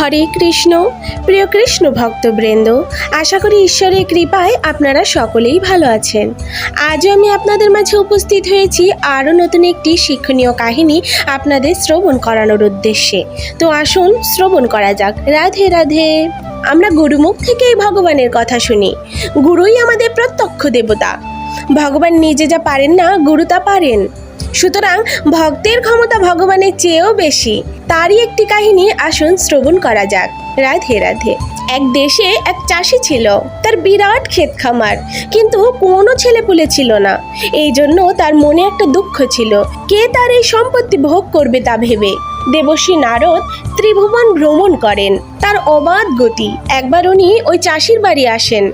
হরে কৃষ্ণ। প্রিয় কৃষ্ণ ভক্তবৃন্দ, আশা করি ঈশ্বরের কৃপায় আপনারা সকলেই ভালো আছেন। আজও আমি আপনাদের মাঝে উপস্থিত হয়েছি আরও নতুন একটি শিক্ষণীয় কাহিনী আপনাদের শ্রবণ করানোর উদ্দেশ্যে। তো আসুন শ্রবণ করা যাক। রাধে রাধে। আমরা গুরুমুখ থেকেই ভগবানের কথা শুনি। গুরুই আমাদের প্রত্যক্ষ দেবতা। ভগবান নিজে যা পারেন না, গুরু তা পারেন। সুতরাং ভক্তের ক্ষমতা ভগবানের চেয়েও বেশি। তারই একটি কাহিনী আসুন শ্রবণ করা যাক। রাধে রাধে। এক দেশে এক চাষি ছিল, তার বিরাট ক্ষেত খামার, কিন্তু কোনো ছেলেপুলে ছিল না। এই জন্য তার মনে একটা দুঃখ ছিল, কে তার এই সম্পত্তি ভোগ করবে তা ভেবে? দেবশ্রী নারদ ত্রিভুবন ভ্রমণ করেন। তার অবাধ গতি। একবার উনি ওই চাষির বাড়ি আসেন।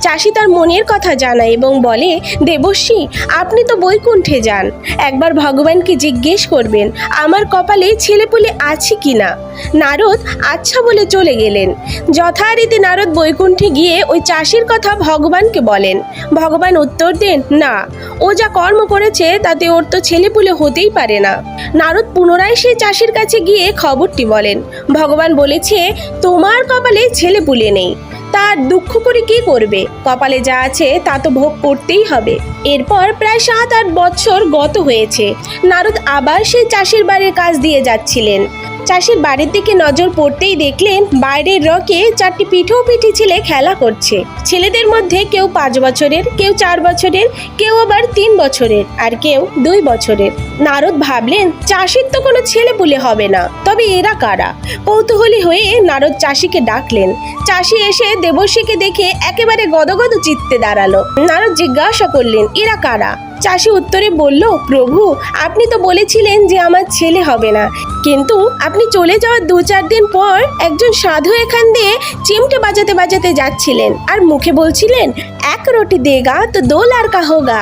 চাষি তার মনের কথা জানায় এবং বলে, দেবশ্রী, আপনি তো বৈকুণ্ঠে যান। একবার ভগবানকে জিজ্ঞেস করবেন, আমার কপালে ছেলেপুলে আছে কি না? নারদ আচ্ছা বলে চলে গেলেন। যথারীতি নারদ বৈকুণ্ঠে গিয়ে ওই চাষির কথা ভগবানকে বলেন। ভগবান উত্তর দেন, না, ও যা কর্ম করেছে, তাতে ওর তো ছেলেপুলে হতেই পারে না। নারদ পুনরায় সেই চাষির কাছে গিয়ে খবরটি বলেন। ভগবান বলেছে, তোমার কপালে ছেলে পুলে নেই। তার দুঃখ করে কি করবে? কপালে যা আছে, তা তো ভোগ করতেই হবে। এরপর প্রায় সাত, আট বছর গত হয়েছে। নারদ আবার সেই চাষির বাড়ির কাজ দিয়ে যাচ্ছিলেন। চাষির বাড়ির দিকে নজর পড়তেই দেখলেন, বাইরের রকে চারটি পিঠো পিঠি ছেলে খেলা করছে। ছেলেদের মধ্যে কেউ পাঁচ বছরের, কেউ চার বছরের, কেউ আবার তিন বছরের, আর কেউ দুই বছরের। নারদ ভাবলেন, চাষির তো কোনো ছেলে পুলে হবে না। তবে এরা কারা? কৌতূহলী হয়ে নারদ চাষিকে ডাকলেন। চাষি এসে দেবশ্রীকে দেখে একেবারে গদগদ চিত্তে দাঁড়াল। নারদ জিজ্ঞাসা করলেন, এরা কারা? চাষি উত্তরে বলল, প্রভু, আপনি তো বলেছিলেন যে আমার ছেলে হবে না। কিন্তু আপনি চলে যাওয়ার দু চার দিন পর একজন সাধু এখান দিয়ে চিমটে বাজাতে বাজাতে যাচ্ছিলেন। আর মুখে বলছিলেন, এক রুটি দেগা তো দোল আর হোগা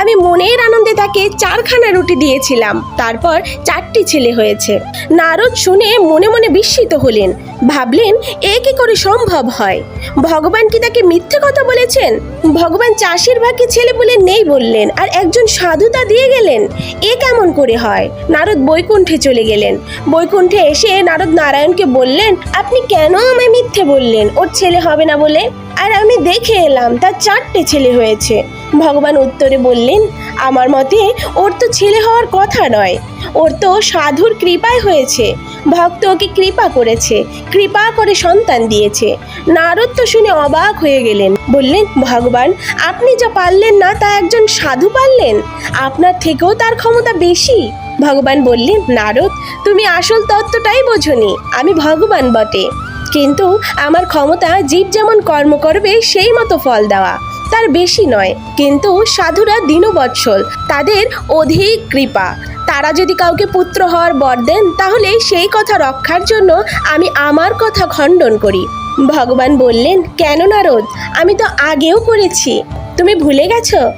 আমি মনের আনন্দে তাকে চারখানা রুটি দিয়েছিলাম। তারপর চারটি ছেলে হয়েছে। নারদ শুনে মনে মনে বিস্মিত হলেন। ভাবলেন, এ কি করে সম্ভব হয়? ভগবান কি তাকে মিথ্যে কথা বলেছেন? ভগবান চাষির ভাগ্যে ছেলে বলে নেই বললেন, আর একজন সাধু তা দিয়ে গেলেন? এ কেমন করে হয়? নারদ বৈকুণ্ঠে চলে গেলেন। বৈকুণ্ঠে এসে নারদ নারায়ণকে বললেন, আপনি কেন আমায় মিথ্যে বললেন? ওর ছেলে হবে না বলে? আর আমি দেখে এলাম, তার চারটে ছেলে হয়েছে। ভগবান উত্তরে বললেন, আমার মতে ওর তো ছেলে হওয়ার কথা নয়। ওর তো সাধুর কৃপায় হয়েছে। ভক্ত ওকে কৃপা করেছে, কৃপা করে সন্তান দিয়েছে। নারদ তো শুনে অবাক হয়ে গেলেন। বললেন, ভগবান, আপনি যা পারলেন না তা একজন সাধু পারলেন? আপনার থেকেও তার ক্ষমতা বেশি? ভগবান বললেন, নারদ, তুমি আসল তত্ত্বটাই বোঝনি। আমি ভগবান বটে। কিন্তু আমার ক্ষমতা জীব যেমন কর্ম করবে, সেই মতো ফল দেওয়া। তার বেশি নয়। কিন্তু সাধুরা দীনবৎসল, তাদের অধিক কৃপা। তারা যদি কাউকে পুত্র হওয়ার বর দেন, তাহলে সেই কথা রক্ষার জন্য আমি আমার কথা খণ্ডন করি। ভগবান বললেন, কেন নারদ? আমি তো আগেও করেছি। তুমি ভুলে গেছো?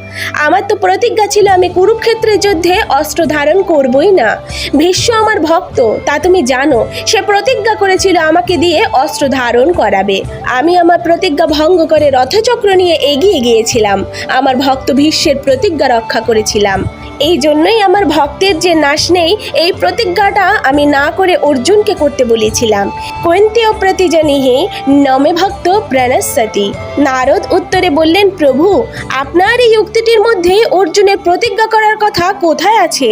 আমার তো প্রতিজ্ঞা ছিল আমি কুরুক্ষেত্রের যুদ্ধে অস্ত্র ধারণ করবই না। ভীষ্ম আমার ভক্ত, তা তুমি জানো। সে প্রতিজ্ঞা করেছিল আমাকে দিয়ে অস্ত্র ধারণ করাবে। আমি আমার প্রতিজ্ঞা ভঙ্গ করে রথচক্র নিয়ে এগিয়ে গিয়েছিলাম। আমার ভক্ত ভীষ্মের প্রতিজ্ঞা রক্ষা করেছিলাম। এই জন্যই আমার ভক্তের যে নাশ নেই, এই প্রতিজ্ঞাটা আমি না করে অর্জুনকে করতে বলেছিলাম। কৈন্তীয় প্রতিজনিহে নমে ভক্ত প্রণস্যতি নারদ উত্তরে বললেন, প্রভু আপনার এই উক্তিটির মধ্যে অর্জুনের প্রতিজ্ঞা করার কথা কোথায় আছে?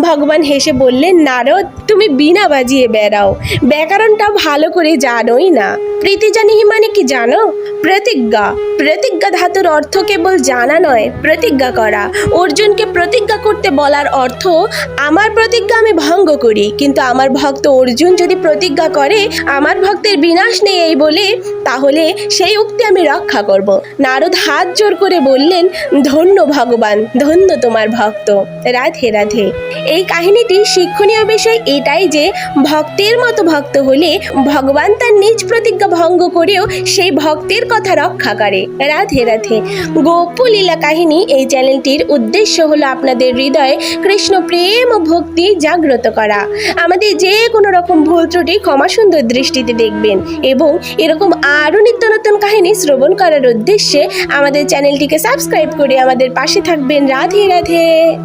ভগবান হেসে বললেন, নারদ, তুমি বিনা বাজিয়ে বেড়াও। ব্যাকরণটা ভালো করে জানোই না। প্রীতি জানিহি মানে কি জানো? প্রতিজ্ঞা। প্রতিজ্ঞা ধাতুর অর্থ কেবল জানা নয়, প্রতিজ্ঞা করা। অর্জুনকে প্রতিজ্ঞা করতে বলার অর্থ, আমার প্রতিজ্ঞা আমি ভঙ্গ করি, কিন্তু আমার ভক্ত অর্জুন যদি প্রতিজ্ঞা করে, আমার ভক্তের বিনাশ নেই এই বলে, তাহলে সেই উক্তি আমি রক্ষা করব। নারদ হাত জোর করে বললেন, ধন্য ভগবান, ধন্য তোমার ভক্ত। রাধে রাধে। এই কাহিনীটি শিক্ষণীয় বিষয় এটাই যে ভক্তের মতো ভক্ত হলে ভগবান তার নিজ প্রতিজ্ঞা ভঙ্গ করেও সেই ভক্তের কথা রক্ষা করে। রাধে রাধে। গোপুলীলা কাহিনী এই চ্যানেলটির উদ্দেশ্য হলো আপনাদের হৃদয়ে কৃষ্ণ প্রেম ও ভক্তি জাগ্রত করা। আমাদের যে কোনো রকম ভুল ত্রুটি ক্ষমা সুন্দর দৃষ্টিতে দেখবেন এবং এরকম আরও নিত্য নতুন কাহিনী শ্রবণ করার উদ্দেশ্যে আমাদের চ্যানেলটিকে সাবস্ক্রাইব করে আমাদের পাশে থাকবেন। রাধে রাধে।